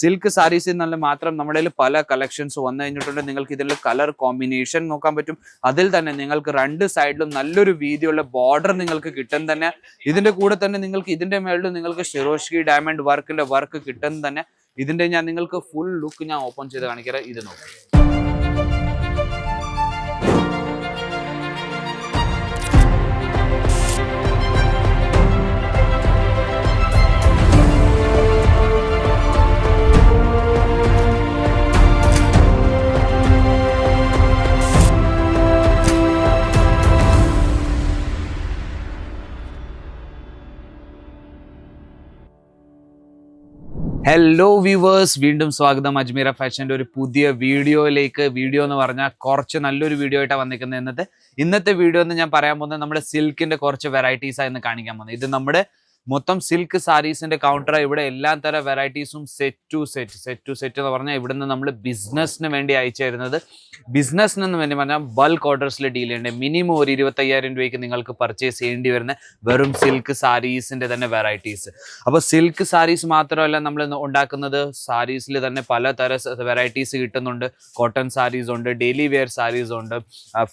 Silk സാരീസിൽ നിന്നുള്ള മാത്രം നമ്മുടെ പല കളക്ഷൻസ് വന്നു കഴിഞ്ഞിട്ടുണ്ട്. നിങ്ങൾക്ക് ഇതിൽ കളർ കോമ്പിനേഷൻ നോക്കാൻ പറ്റും. അതിൽ തന്നെ നിങ്ങൾക്ക് രണ്ട് സൈഡിലും നല്ലൊരു വീതിയുള്ള ബോർഡർ നിങ്ങൾക്ക് കിട്ടും തന്നെ. ഇതിന്റെ കൂടെ തന്നെ നിങ്ങൾക്ക് ഇതിന്റെ മേളിൽ നിങ്ങൾക്ക് ഷിറോഷ്കി ഡയമണ്ട് വർക്കിന്റെ വർക്ക് കിട്ടും തന്നെ. ഇതിന്റെ ഞാൻ നിങ്ങൾക്ക് ഫുൾ ലുക്ക് ഞാൻ ഓപ്പൺ ചെയ്ത് കാണിക്കാം ഇത് നോക്കാം. ഹലോ വ്യൂവേഴ്സ് വീണ്ടും സ്വാഗതം. അജ്മീറ ഫാഷന്റെ ഒരു പുതിയ വീഡിയോയിലേക്ക്. വീഡിയോ എന്ന് പറഞ്ഞാൽ കുറച്ച് നല്ലൊരു വീഡിയോ ആയിട്ടാണ് വന്നിരിക്കുന്നത്. ഇന്നത്തെ ഇന്നത്തെ വീഡിയോ എന്ന് ഞാൻ പറയാൻ പോകുന്നത് നമ്മുടെ സിൽക്കിന്റെ കുറച്ച് വെറൈറ്റീസ് ആയിരുന്നു കാണിക്കാൻ പോകുന്നത്. ഇത് നമ്മുടെ മൊത്തം സിൽക്ക് സാരീസിന്റെ കൗണ്ടർ ഇവിടെ എല്ലാ തരം വെറൈറ്റീസും set to set set to set എന്ന് പറഞ്ഞാൽ ഇവിടുന്ന് നമ്മൾ ബിസിനസ്സിന് വേണ്ടി അയച്ചു തരുന്നത്. ബിസിനസ്സിന് വേണ്ടി പറഞ്ഞാൽ ബൾക്ക് ഓർഡേഴ്സിൽ ഡീൽ ചെയ്യേണ്ടത് മിനിമം ഒരു ഇരുപത്തയ്യായിരം രൂപയ്ക്ക് നിങ്ങൾക്ക് പർച്ചേസ് ചെയ്യേണ്ടി വരുന്ന വെറും സിൽക്ക് സാരീസിന്റെ തന്നെ വെറൈറ്റീസ് അപ്പോൾ സിൽക്ക് സാരീസ് മാത്രമല്ല നമ്മൾ ഉണ്ടാക്കുന്നത്. സാരീസിൽ തന്നെ പലതര വെറൈറ്റീസ് കിട്ടുന്നുണ്ട്. കോട്ടൺ സാരീസ് ഉണ്ട് ഡെയിലി വെയർ സാരീസ് ഉണ്ട്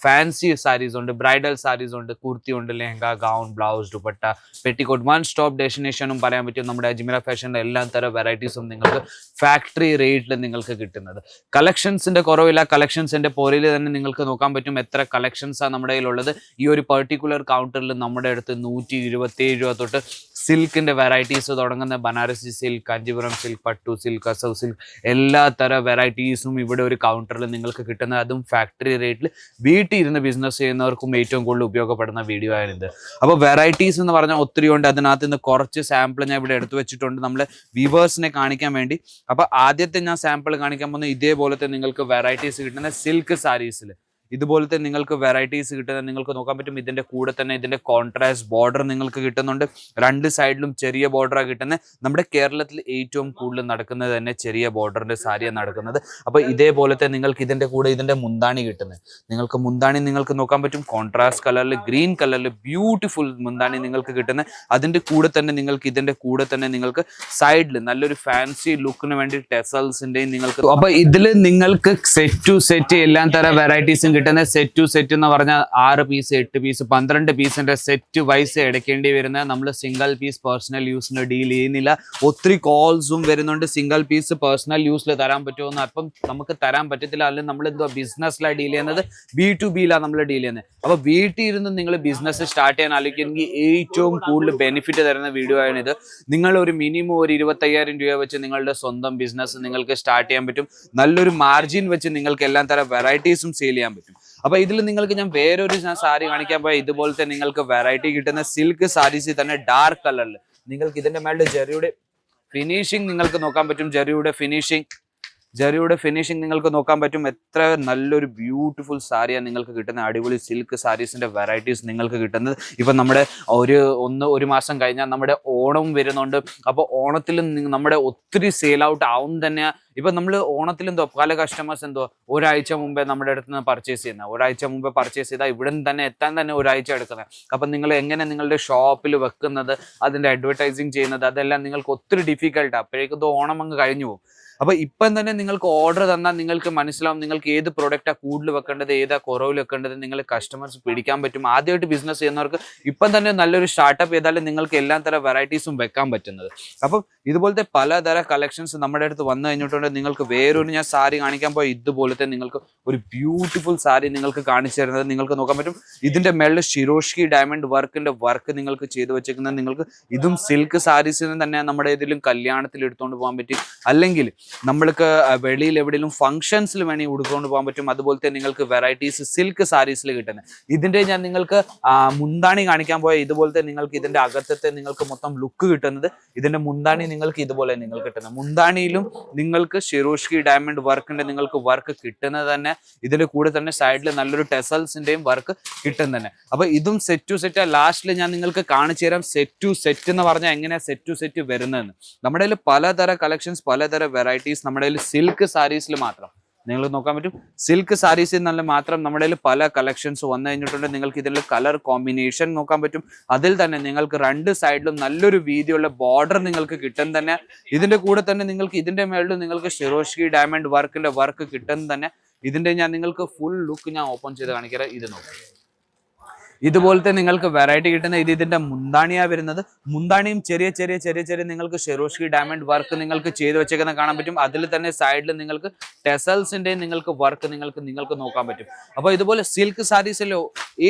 ഫാൻസി സാരീസ് ഉണ്ട് ബ്രൈഡൽ സാരീസ് ഉണ്ട് കുർത്തി ഉണ്ട് lehenga gown blouse dupatta petticoat one stop ഡെസ്റ്റിനേഷനും പറയാൻ പറ്റും. നമ്മുടെ അജ്മീറ ഫാഷനിലെ എല്ലാ തരം വെറൈറ്റീസും നിങ്ങൾക്ക് ഫാക്ടറി റേറ്റിൽ നിങ്ങൾക്ക് കിട്ടുന്നത്. കളക്ഷൻസിന്റെ കുറവില്ല. കളക്ഷൻസിന്റെ പോരിൽ തന്നെ നിങ്ങൾക്ക് നോക്കാൻ പറ്റും എത്ര കളക്ഷൻസാണ് നമ്മുടെ കയ്യിലുള്ളത്. ഈ ഒരു പെർട്ടിക്കുലർ കൗണ്ടറിൽ നമ്മുടെ അടുത്ത് നൂറ്റി ഇരുപത്തേഴ് രൂപ തൊട്ട് സിൽക്കിന്റെ വെറൈറ്റീസ് തുടങ്ങുന്ന ബനാറസി സിൽക്ക് കാഞ്ചീപുരം സിൽക്ക് പട്ടു സിൽക്ക് അസവ് സിൽക്ക് എല്ലാ തരം വെറൈറ്റീസും ഇവിടെ ഒരു കൗണ്ടറിൽ നിങ്ങൾക്ക് കിട്ടുന്നത്. അതും ഫാക്ടറി റേറ്റിൽ വീട്ടിൽ ഇരുന്ന് ബിസിനസ് ചെയ്യുന്നവർക്കും ഏറ്റവും കൂടുതൽ ഉപയോഗപ്പെടുന്ന വീഡിയോ ആയിരുന്നു അപ്പോൾ വെറൈറ്റീസ് എന്ന് പറഞ്ഞാൽ ഒത്തിരി ഉണ്ട്. അതിനകത്ത് നിന്ന് കുറച്ച് സാമ്പിൾ ഞാൻ ഇവിടെ എടുത്തു വെച്ചിട്ടുണ്ട്. നമ്മൾ വ്യൂവേഴ്സിനെ കാണിക്കാൻ വേണ്ടി. അപ്പോൾ ആദ്യത്തെ ഞാൻ സാമ്പിൾ കാണിക്കാൻ പോകുന്നത് ഇതേപോലത്തെ നിങ്ങൾക്ക് വെറൈറ്റീസ് കിട്ടുന്ന സിൽക്ക് സാരീസിൽ ഇതുപോലത്തെ നിങ്ങൾക്ക് വെറൈറ്റീസ് കിട്ടുന്ന നിങ്ങൾക്ക് നോക്കാൻ പറ്റും ഇതിന്റെ കൂടെ തന്നെ ഇതിന്റെ കോൺട്രാസ്റ്റ് ബോർഡർ നിങ്ങൾക്ക് കിട്ടുന്നുണ്ട്. രണ്ട് സൈഡിലും ചെറിയ ബോർഡറാണ് കിട്ടുന്നത് നമ്മുടെ കേരളത്തിൽ ഏറ്റവും കൂടുതൽ നടക്കുന്നത് തന്നെ ചെറിയ ബോർഡറിന്റെ സാരിയാണ് നടക്കുന്നത്. അപ്പോൾ ഇതേപോലത്തെ നിങ്ങൾക്ക് ഇതിന്റെ കൂടെ ഇതിന്റെ മുന്താണി കിട്ടുന്നത് നിങ്ങൾക്ക് മുന്താണി നിങ്ങൾക്ക് നോക്കാൻ പറ്റും. കോൺട്രാസ്റ്റ് കളറിൽ ഗ്രീൻ കളറിൽ ബ്യൂട്ടിഫുൾ മുന്താണി നിങ്ങൾക്ക് കിട്ടുന്നത് അതിന്റെ കൂടെ തന്നെ നിങ്ങൾക്ക് ഇതിന്റെ കൂടെ തന്നെ നിങ്ങൾക്ക് സൈഡിൽ നല്ലൊരു ഫാൻസി ലുക്കിന് വേണ്ടി ടെസൽസിന്റെയും നിങ്ങൾക്ക് അപ്പൊ ഇതിൽ നിങ്ങൾക്ക് സെറ്റ് ടു സെറ്റ് എല്ലാം തരം വെറൈറ്റീസും കിട്ടുന്ന സെറ്റ് ടു സെറ്റ് എന്ന് പറഞ്ഞാൽ ആറ് പീസ് എട്ട് പീസ് പന്ത്രണ്ട് പീസിന്റെ സെറ്റ് വൈസ് എടുക്കേണ്ടി വരുന്ന നമ്മൾ സിംഗിൾ പീസ് പേഴ്സണൽ യൂസിന് ഡീൽ ചെയ്യുന്നില്ല. ഒത്തിരി കോൾസും വരുന്നുണ്ട്. സിംഗിൾ പീസ് പേഴ്സണൽ യൂസിൽ തരാൻ പറ്റുമോ എന്ന് അപ്പം നമുക്ക് തരാൻ പറ്റത്തില്ല. അല്ലെങ്കിൽ നമ്മൾ എന്തോ ബിസിനസ്സിലാണ് ഡീൽ ചെയ്യുന്നത്? ബി ടു ബിയിലാണ് നമ്മൾ ഡീൽ ചെയ്യുന്നത്. അപ്പൊ വീട്ടിൽ ഇരുന്ന് നിങ്ങൾ ബിസിനസ് സ്റ്റാർട്ട് ചെയ്യാൻ ആലോചിക്കുമെങ്കിൽ ഏറ്റവും കൂടുതൽ ബെനിഫിറ്റ് തരുന്ന വീഡിയോ ആണിത്. നിങ്ങൾ ഒരു മിനിമം ഒരു ഇരുപത്തയ്യായിരം രൂപ വെച്ച് നിങ്ങളുടെ സ്വന്തം ബിസിനസ് നിങ്ങൾക്ക് സ്റ്റാർട്ട് ചെയ്യാൻ പറ്റും. നല്ലൊരു മാർജിൻ വെച്ച് നിങ്ങൾക്ക് എല്ലാ തരം വെറൈറ്റീസും സെയിൽ ചെയ്യാൻ പറ്റും. അപ്പൊ ഇതിൽ നിങ്ങൾക്ക് ഞാൻ വേറൊരു ഞാൻ സാരി കാണിക്കാൻ പോയ ഇതുപോലത്തെ നിങ്ങൾക്ക് വെറൈറ്റി കിട്ടുന്ന സിൽക്ക് സാരീസിൽ തന്നെ ഡാർക്ക് കളറിൽ നിങ്ങൾക്ക് ഇതിന്റെ മേളിൽ ജെറിയുടെ ഫിനിഷിംഗ് നിങ്ങൾക്ക് നോക്കാൻ പറ്റും. ജെറിയുടെ ഫിനിഷിംഗ് ജെറിയുടെ ഫിനിഷിംഗ് നിങ്ങൾക്ക് നോക്കാൻ പറ്റും. എത്ര നല്ലൊരു ബ്യൂട്ടിഫുൾ സാരിയാണ് നിങ്ങൾക്ക് കിട്ടുന്ന അടിപൊളി സിൽക്ക് സാരീസിന്റെ വെറൈറ്റീസ് നിങ്ങൾക്ക് കിട്ടുന്നത്. ഇപ്പം നമ്മുടെ ഒരു ഒന്ന് ഒരു മാസം കഴിഞ്ഞാൽ നമ്മുടെ ഓണവും വരുന്നുണ്ട്. അപ്പോൾ ഓണത്തിൽ നമ്മുടെ ഒത്തിരി സെയിൽ ഔട്ട് ആവും തന്നെ ഇപ്പൊ നമ്മൾ ഓണത്തിൽ എന്തോ പല കസ്റ്റമേഴ്സ് എന്തോ ഒരാഴ്ച മുമ്പേ നമ്മുടെ അടുത്ത് നിന്ന് പർച്ചേസ് ചെയ്യുന്നത് ഒരാഴ്ച മുമ്പേ പർച്ചേസ് ചെയ്താൽ ഇവിടെ നിന്ന് തന്നെ എത്താൻ തന്നെ ഒരാഴ്ച എടുക്കുന്നത് അപ്പം നിങ്ങൾ എങ്ങനെ നിങ്ങളുടെ ഷോപ്പിൽ വെക്കുന്നത് അതിന്റെ അഡ്വർടൈസിങ് ചെയ്യുന്നത് അതെല്ലാം നിങ്ങൾക്ക് ഒത്തിരി ഡിഫിക്കൽട്ട് അപ്പോഴേക്കും ഓണം അങ്ങ് കഴിഞ്ഞു പോകും. അപ്പൊ ഇപ്പം തന്നെ നിങ്ങൾക്ക് ഓർഡർ തന്നാൽ നിങ്ങൾക്ക് മനസ്സിലാവും നിങ്ങൾക്ക് ഏത് പ്രൊഡക്റ്റാണ് കൂടുതൽ വെക്കേണ്ടത് ഏതാ കുറവിൽ വെക്കേണ്ടത് നിങ്ങൾ കസ്റ്റമേഴ്സ് പിടിക്കാൻ പറ്റും. ആദ്യമായിട്ട് ബിസിനസ് ചെയ്യുന്നവർക്ക് ഇപ്പം തന്നെ നല്ലൊരു സ്റ്റാർട്ടപ്പ് ചെയ്താലും നിങ്ങൾക്ക് എല്ലാ തരം വെറൈറ്റീസും വെക്കാൻ പറ്റുന്നത്. അപ്പം ഇതുപോലത്തെ പലതര കളക്ഷൻസ് നമ്മുടെ അടുത്ത് വന്നു നിങ്ങൾക്ക് വേറൊരു ഞാൻ സാരി കാണിക്കാൻ പോയി ഇതുപോലത്തെ നിങ്ങൾക്ക് ഒരു ബ്യൂട്ടിഫുൾ സാരി നിങ്ങൾക്ക് കാണിച്ചു തരുന്നത് നിങ്ങൾക്ക് നോക്കാൻ പറ്റും. ഇതിന്റെ മേളിൽ ഷിറോഷ്കി ഡയമണ്ട് വർക്കിന്റെ വർക്ക് നിങ്ങൾക്ക് ചെയ്തു വെച്ചേക്കുന്നത് നിങ്ങൾക്ക് ഇതും സിൽക്ക് സാരീസിന് തന്നെ നമ്മുടെ ഇതിലും കല്യാണത്തിൽ എടുത്തുകൊണ്ട് പോകാൻ പറ്റും. അല്ലെങ്കിൽ നമ്മൾക്ക് വെളിയിൽ എവിടെയെങ്കിലും ഫംഗ്ഷൻസിൽ വേണമെങ്കിൽ ഉടുത്തുകൊണ്ട് പോകാൻ പറ്റും. അതുപോലത്തെ നിങ്ങൾക്ക് വെറൈറ്റീസ് സിൽക്ക് സാരീസിൽ കിട്ടുന്നത്. ഇതിന്റെ ഞാൻ നിങ്ങൾക്ക് മുന്താണി കാണിക്കാൻ പോയ ഇതുപോലത്തെ നിങ്ങൾക്ക് ഇതിന്റെ അകത്തത്തെ നിങ്ങൾക്ക് മൊത്തം ലുക്ക് കിട്ടുന്നത്. ഇതിന്റെ മുന്താണി നിങ്ങൾക്ക് ഇതുപോലെ നിങ്ങൾക്ക് കിട്ടുന്നത്. മുന്താണിയിലും നിങ്ങൾക്ക് ഷിറോഷ്കി ഡയമണ്ട് വർക്കിന്റെ നിങ്ങൾക്ക് വർക്ക് കിട്ടുന്നത് തന്നെ ഇതിൽ കൂടെ തന്നെ സൈഡിൽ നല്ലൊരു ടെസൽസിന്റെയും വർക്ക് കിട്ടും തന്നെ. അപ്പൊ ഇതും സെറ്റ് ടു സെറ്റ് ലാസ്റ്റിൽ ഞാൻ നിങ്ങൾക്ക് കാണിച്ചു തരാം സെറ്റ് ടു സെറ്റ് എന്ന് പറഞ്ഞാൽ എങ്ങനെയാണ് സെറ്റ് ടു സെറ്റ് വരുന്നതെന്ന്. നമ്മുടെ കയ്യിൽ പലതര കളക്ഷൻസ് പലതര വെറൈറ്റീസ് നമ്മുടെ കയ്യിൽ സിൽക്ക് സാരീസിൽ മാത്രം. നിങ്ങൾ നോക്കാൻ പറ്റും. സിൽക്ക് സാരീസിൽ നല്ല മാത്രം നമ്മുടെ പല കളക്ഷൻസ് വന്നു കഴിഞ്ഞിട്ടുണ്ട്. നിങ്ങൾക്ക് ഇതിൽ കളർ കോമ്പിനേഷൻ നോക്കാൻ പറ്റും. അതിൽ തന്നെ നിങ്ങൾക്ക് രണ്ട് സൈഡിലും നല്ലൊരു വീതിയുള്ള ബോർഡർ നിങ്ങൾക്ക് കിട്ടും തന്നെ. ഇതിന്റെ കൂടെ തന്നെ നിങ്ങൾക്ക് ഇതിന്റെ മേളിൽ നിങ്ങൾക്ക് ഷിറോഷ്കി ഡയമണ്ട് വർക്കിന്റെ വർക്ക് കിട്ടും തന്നെ. ഇതിന്റെ ഞാൻ നിങ്ങൾക്ക് ഫുൾ ലുക്ക് ഞാൻ ഓപ്പൺ ചെയ്ത് കാണിക്കാം ഇത് നോക്കാം. ഇതുപോലത്തെ നിങ്ങൾക്ക് വെറൈറ്റി കിട്ടുന്ന ഇത് ഇതിന്റെ മുന്താണിയാ വരുന്നത്. മുന്താണിയും ചെറിയ ചെറിയ ചെറിയ ചെറിയ നിങ്ങൾക്ക് ഷെറോഷ്കി ഡയമണ്ട് വർക്ക് നിങ്ങൾക്ക് ചെയ്തു വെച്ചേക്കുന്ന കാണാൻ പറ്റും. അതിൽ തന്നെ സൈഡിൽ നിങ്ങൾക്ക് ടെസൽസിന്റെ നിങ്ങൾക്ക് വർക്ക് നിങ്ങൾക്ക് നിങ്ങൾക്ക് നോക്കാൻ പറ്റും. അപ്പോൾ ഇതുപോലെ സിൽക്ക് സാരീസിലോ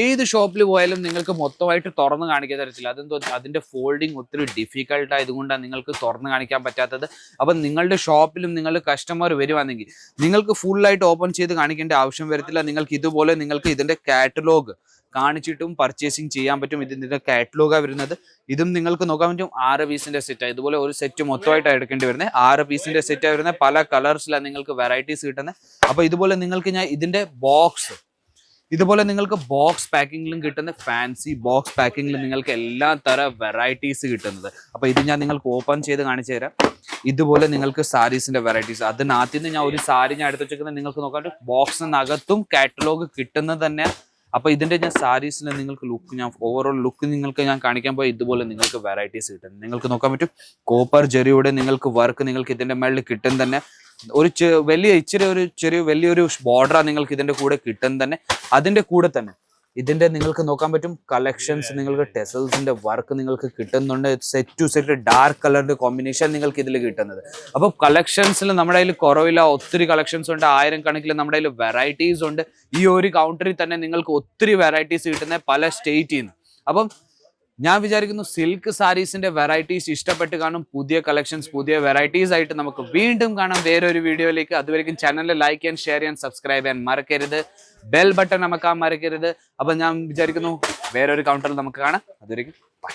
ഏത് ഷോപ്പിൽ പോയാലും നിങ്ങൾക്ക് മൊത്തമായിട്ട് തുറന്ന് കാണിക്കാൻ തരത്തില്ല. അതെന്തോ അതിന്റെ ഫോൾഡിങ് ഒത്തിരി ഡിഫിക്കൽട്ട് ആയതുകൊണ്ടാണ് നിങ്ങൾക്ക് തുറന്ന് കാണിക്കാൻ പറ്റാത്തത്. അപ്പം നിങ്ങളുടെ ഷോപ്പിലും നിങ്ങളുടെ കസ്റ്റമർ വരുവാണെങ്കിൽ നിങ്ങൾക്ക് ഫുള്ളായിട്ട് ഓപ്പൺ ചെയ്ത് കാണിക്കേണ്ട ആവശ്യം വരത്തില്ല. നിങ്ങൾക്ക് ഇതുപോലെ നിങ്ങൾക്ക് ഇതിന്റെ കാറ്റലോഗ് കാണിച്ചിട്ടും പർച്ചേസിങ് ചെയ്യാൻ പറ്റും. ഇത് ഇതിന്റെ കാറ്റലോഗാണ് വരുന്നത്. ഇതും നിങ്ങൾക്ക് നോക്കാൻ പറ്റും. ആറ് പീസിന്റെ സെറ്റാണ് ഇതുപോലെ ഒരു സെറ്റ് മൊത്തമായിട്ടാണ് എടുക്കേണ്ടി വരുന്നത് ആറ് പീസിന്റെ സെറ്റാണ് വരുന്നത് പല കളേഴ്സിലാണ് നിങ്ങൾക്ക് വെറൈറ്റീസ് കിട്ടുന്നത് അപ്പോൾ ഇതുപോലെ നിങ്ങൾക്ക് ഞാൻ ഇതിന്റെ ബോക്സ് ഇതുപോലെ നിങ്ങൾക്ക് ബോക്സ് പാക്കിങ്ങിലും കിട്ടുന്ന. ഫാൻസി ബോക്സ് പാക്കിങ്ങിലും നിങ്ങൾക്ക് എല്ലാ തര വെറൈറ്റീസ് കിട്ടുന്നത്. അപ്പൊ ഇത് ഞാൻ നിങ്ങൾക്ക് ഓപ്പൺ ചെയ്ത് കാണിച്ചു തരാം. ഇതുപോലെ നിങ്ങൾക്ക് സാരീസിന്റെ വെറൈറ്റീസ് അതിനകത്ത് നിന്ന് ഞാൻ ഒരു സാരി ഞാൻ എടുത്ത് വെച്ചിരിക്കുന്നത് നിങ്ങൾക്ക് നോക്കാൻ ബോക്സിനകത്തും കാറ്റലോഗ് കിട്ടുന്നത് തന്നെ അപ്പൊ ഇതിന്റെ ഞാൻ സാരീസിന് നിങ്ങൾക്ക് ലുക്ക് ഞാൻ ഓവറോൾ ലുക്ക് നിങ്ങൾക്ക് ഞാൻ കാണിക്കാൻ പോയി ഇതുപോലെ നിങ്ങൾക്ക് വെറൈറ്റീസ് കിട്ടും. നിങ്ങൾക്ക് നോക്കാൻ പറ്റും കോപ്പർ ജെറിയുടെ നിങ്ങൾക്ക് വർക്ക് നിങ്ങൾക്ക് ഇതിന്റെ മേളിൽ കിട്ടും തന്നെ. ഒരു വലിയ ഇച്ചിരി ഒരു ചെറിയ വലിയൊരു ബോർഡറാണ് നിങ്ങൾക്ക് ഇതിന്റെ കൂടെ കിട്ടും തന്നെ. അതിന്റെ കൂടെ തന്നെ ഇതിന്റെ നിങ്ങൾക്ക് നോക്കാൻ പറ്റും കളക്ഷൻസ് നിങ്ങൾക്ക് ടെസൽസിന്റെ വർക്ക് നിങ്ങൾക്ക് കിട്ടുന്നുണ്ട്. സെറ്റ് ടു സെറ്റ് ഡാർക്ക് കളറിന്റെ കോമ്പിനേഷൻ നിങ്ങൾക്ക് ഇതിൽ കിട്ടുന്നത്. അപ്പോൾ കളക്ഷൻസിൽ നമ്മുടെ കയ്യിൽ കുറവില്ല ഒത്തിരി കളക്ഷൻസ് ഉണ്ട് ആയിരം കണക്കിൽ നമ്മുടെ കയ്യിൽ വെറൈറ്റീസ് ഉണ്ട്. ഈ ഒരു കൗണ്ടറിൽ തന്നെ നിങ്ങൾക്ക് ഒത്തിരി വെറൈറ്റീസ് കിട്ടുന്ന പല സ്റ്റേറ്റിൽ നിന്ന് അപ്പം ഞാൻ വിചാരിക്കുന്നു സിൽക്ക് സാരീസിന്റെ വെറൈറ്റീസ് ഇഷ്ടപ്പെട്ട് കാണും. പുതിയ കളക്ഷൻസ് പുതിയ വെറൈറ്റീസ് ആയിട്ട് നമുക്ക് വീണ്ടും കാണാം വേറൊരു വീഡിയോയിലേക്ക്. അതുവരെയും ചാനൽ ലൈക്ക് ചെയ്യാൻ ഷെയർ ചെയ്യാൻ സബ്സ്ക്രൈബ് ചെയ്യാൻ മറക്കരുത്. ബെൽ ബട്ടൺ നമുക്ക് മറക്കരുത്. അപ്പൊ ഞാൻ വിചാരിക്കുന്നു വേറൊരു കൗണ്ടറിൽ നമുക്ക് കാണാം. അതുവരെയും ബൈ